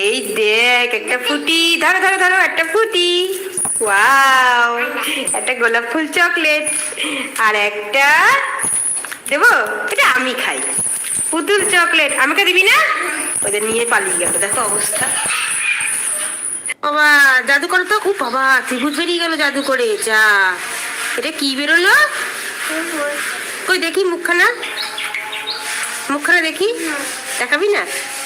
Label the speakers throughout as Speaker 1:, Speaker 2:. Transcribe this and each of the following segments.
Speaker 1: এই দেখ, একটা ফুটি। ধরো ধরো ধরো, একটা ফুটি। ওয়াও একটা গোলাপ ফুল চকলেট। আর একটা দেবো, এটা আমি খাই। পুতুল চকলেট। আমাকে দিবি না? ওদের নিয়ে পালিয়ে গেল, দেখো অবস্থা। বাবা, জাদু করে তো। খুব বাবা, ত্রিভুজ বেরিয়ে গেল জাদু করে, যা। এটা কি বেরোলো? কই দেখি মুখখানা? মুখখানা দেখি? দেখাবি না?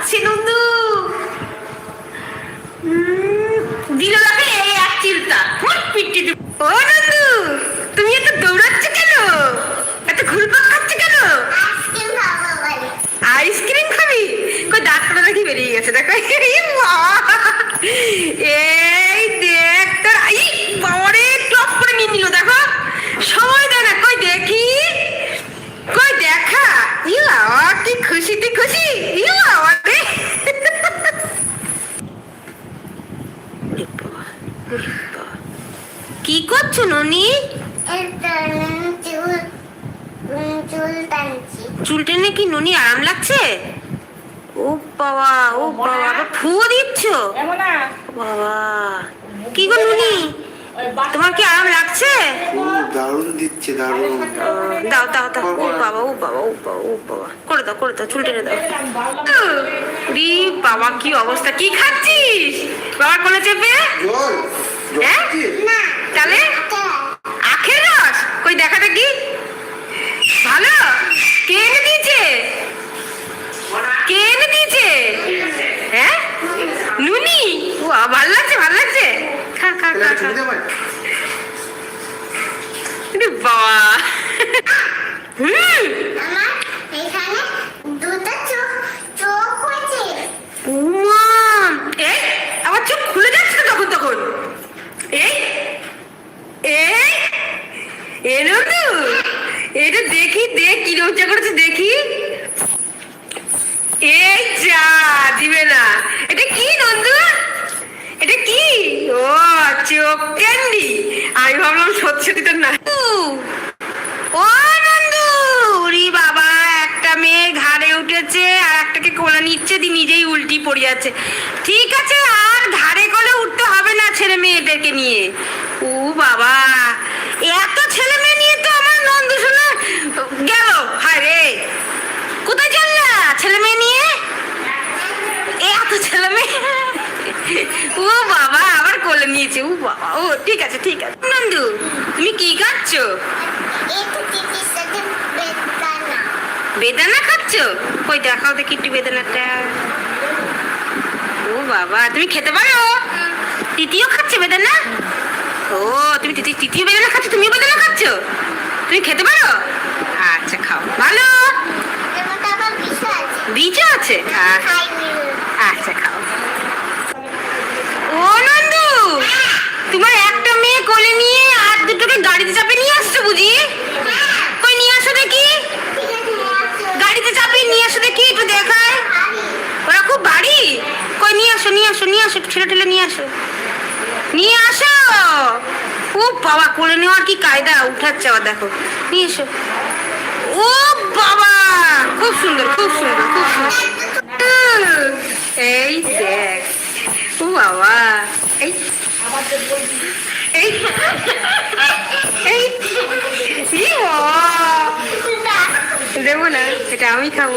Speaker 1: লাগছে নন্দু দিল তাকে এই এক চিন্তা। ফুট পিটি ও নন্দু তুমি এত দৌড়াচ্ছ কেন এত ঘুরপাক খাচ্ছ কেন আইসক্রিম খাবি কই দাঁতটা দেখি বেরিয়ে গেছে দেখো এই বাবা! এই দেখ তোর আই বাবারে টপ করে নিয়ে নিল দেখো সময় দেয় না কই দেখি কই দেখা ইউ বাবা কি খুশি তুই খুশি ইউ বাবা রে ওরে বাবা, ওরে বাবা। কি করছ ননি চুল টেনে কি ননি আরাম লাগছে? ও বাবা ও বাবা আবার ফুয়ো দিচ্ছ? বাবা। কি গো নুনি? তোমার কি আরাম লাগছে?
Speaker 2: দারুণ দিচ্ছে দারুণ।
Speaker 1: দাও দাও দাও ও বাবা ও বাবা ও বাবা ও বাবা। করে দাও করে দাও চুল টেনে দাও। রি বাবা কি অবস্থা। কি খাচ্ছিস? বাবার কোলে চেপে। হ্যাঁ? তাহলে আখের রস? কই দেখা দেখি ভালো কে এনে দিয়েছে কে এনে দিয়েছে হ্যাঁ নুনি ও ভালো লাগছে ভালো লাগছে? খা খা খা খা। বাবা। হুম। এই আমার চোখ খুলে যাচ্ছে তখন তখন। এই এই এলো তো এটা দেখি দেখ কি রোজা করেছে দেখি। এই যা দিবে না। এটা ও চোখ ক্যান্ডি। আমি ভাবলাম সত্যি তো না ও নন্দু, ওরে বাবা, একটা মেয়ে ঘাড়ে উঠেছে আর একটাকে নিচ্ছে, দি নিজেই উল্টি পড়ে যাচ্ছে। ঠিক আছে, আর কোলে উঠতে হবে না ছেলে মেয়েদেরকে নিয়ে। ও বাবা, এত ছেলে মেয়ে নিয়ে তো আমার নন্দু গেল। হায় রে, কোথায় চললা ছেলে মেয়ে নিয়ে? এত ছেলে মেয়ে। ও বাবা কোলে নিয়েছে ও বাবা ও ঠিক আছে ঠিক আছে। নন্দু তুমি কি খাচ্ছো? বেদানা খাচ্ছ? কই দেখাও দেখি একটু বেদানাটা। ও বাবা তুমি খেতে পারো? তৃতীয় খাচ্ছে বেদানা? ও তুমি তৃতীয় বেদানা খাচ্ছ? তুমিও বেদানা খাচ্ছ? তুমি খেতে পারো? আচ্ছা খাও। ভালো? বীজও আছে? আচ্ছা, আচ্ছা খাও। ও নন্দু! তোমার একটা মেয়ে কোলে নিয়ে আর দুটোকে গাড়িতে চাপে নিয়ে আসছো বুঝি? কই নিয়ে আসো দেখি। গাড়িতে চাপে নিয়ে আসো দেখি, একটু দেখায়। ওরা খুব বাড়ি কই নিয়ে আসো নিয়ে আসো নিয়ে আসো একটু ঠেলে নিয়ে আসো। নিয়ে আসো। ও বাবা, কোলে নেওয়ার কি কায়দা? উঠাচ্ছে আবার দেখো। নিয়ে এসো। ও বাবা, খুব সুন্দর খুব সুন্দর খুব সুন্দর। এই দেখ ও বাবা এই এই এই দেবো না এটা আমি খাব